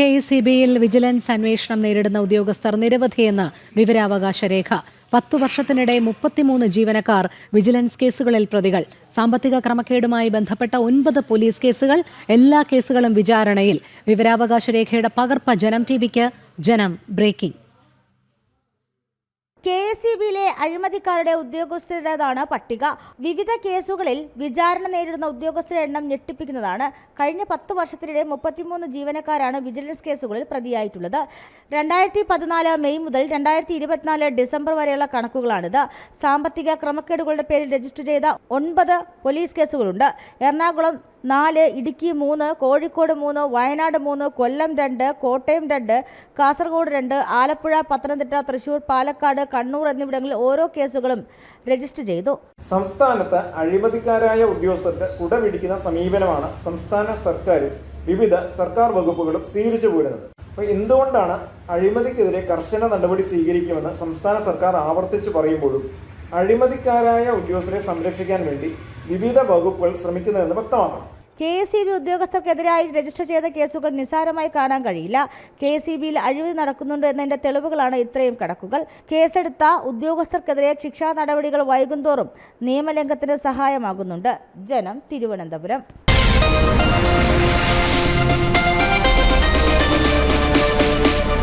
K C ബിയിൽ vigilance അന്വേഷണം നേരിടുന്ന ഉദ്യോഗസ്ഥർ നിരവധിയെന്ന് വിവരാവകാശ രേഖ പത്തു വർഷത്തിനിടെ മുപ്പത്തിമൂന്ന് ജീവനക്കാർ വിജിലൻസ് കേസുകളിൽ പ്രതികൾ. സാമ്പത്തിക ക്രമക്കേടുമായി ബന്ധപ്പെട്ട ഒൻപത് പോലീസ് കേസുകൾ എല്ലാ കേസുകളും വിചാരണയിൽ. വിവരാവകാശ രേഖയുടെ പകർപ്പ് ജനം ടി വിക്ക് Janam breaking. K S E ബിയിലെ അഴിമതിക്കാരുടെ ഉദ്യോഗസ്ഥരുടേതാണ് പട്ടിക. വിവിധ കേസുകളിൽ വിചാരണ നേരിടുന്ന ഉദ്യോഗസ്ഥരുടെ എണ്ണം ഞെട്ടിപ്പിക്കുന്നതാണ്. കഴിഞ്ഞ പത്ത് വർഷത്തിനിടെ മുപ്പത്തിമൂന്ന് ജീവനക്കാരാണ് വിജിലൻസ് കേസുകളിൽ പ്രതിയായിട്ടുള്ളത്. രണ്ടായിരത്തി പതിനാല് മെയ് മുതൽ രണ്ടായിരത്തി ഇരുപത്തിനാല് ഡിസംബർ വരെയുള്ള കണക്കുകളാണിത്. സാമ്പത്തിക ക്രമക്കേടുകളുടെ പേരിൽ രജിസ്റ്റർ ചെയ്ത ഒൻപത് പോലീസ് കേസുകളുണ്ട്. എറണാകുളം നാല് ഇടുക്കി മൂന്ന് കോഴിക്കോട് മൂന്ന് വയനാട് മൂന്ന് കൊല്ലം രണ്ട് കോട്ടയം രണ്ട് കാസർഗോഡ് രണ്ട് ആലപ്പുഴ പത്തനംതിട്ട തൃശൂർ പാലക്കാട് കണ്ണൂർ എന്നിവിടങ്ങളിൽ ഓരോ കേസുകളും രജിസ്റ്റർ ചെയ്തു. സംസ്ഥാനത്ത് അഴിമതിക്കാരായ ഉദ്യോഗസ്ഥർക്ക് കുടപിടിക്കുന്ന സമീപനമാണ് സംസ്ഥാന സർക്കാരും വിവിധ സർക്കാർ വകുപ്പുകളും സ്വീകരിച്ചു പോരുന്നത്. അപ്പോൾ എന്തുകൊണ്ടാണ് അഴിമതിക്കെതിരെ കർശന നടപടി സ്വീകരിക്കുമെന്ന് സംസ്ഥാന സർക്കാർ ആവർത്തിച്ചു പറയുമ്പോഴും അഴിമതിക്കാരായ ഉദ്യോഗസ്ഥരെ സംരക്ഷിക്കാൻ വേണ്ടി വിവിധ വകുപ്പുകൾ ശ്രമിക്കുന്നതെന്ന് വ്യക്തമാക്കണം കെ എസ് ഇ ബി ഉദ്യോഗസ്ഥർക്കെതിരായി രജിസ്റ്റർ ചെയ്ത കേസുകൾ നിസ്സാരമായി കാണാൻ കഴിയില്ല. കെ എസ് ഇ ബിയിൽ അഴിമതി നടക്കുന്നുണ്ട് എന്നതിന്റെ തെളിവുകളാണ് ഇത്രയും കണക്കുകൾ. കേസെടുത്ത ഉദ്യോഗസ്ഥർക്കെതിരെ ശിക്ഷാ നടപടികൾ വൈകുന്തോറും നിയമലംഘനത്തിന് സഹായമാകുന്നുണ്ട്. ജനം തിരുവനന്തപുരം.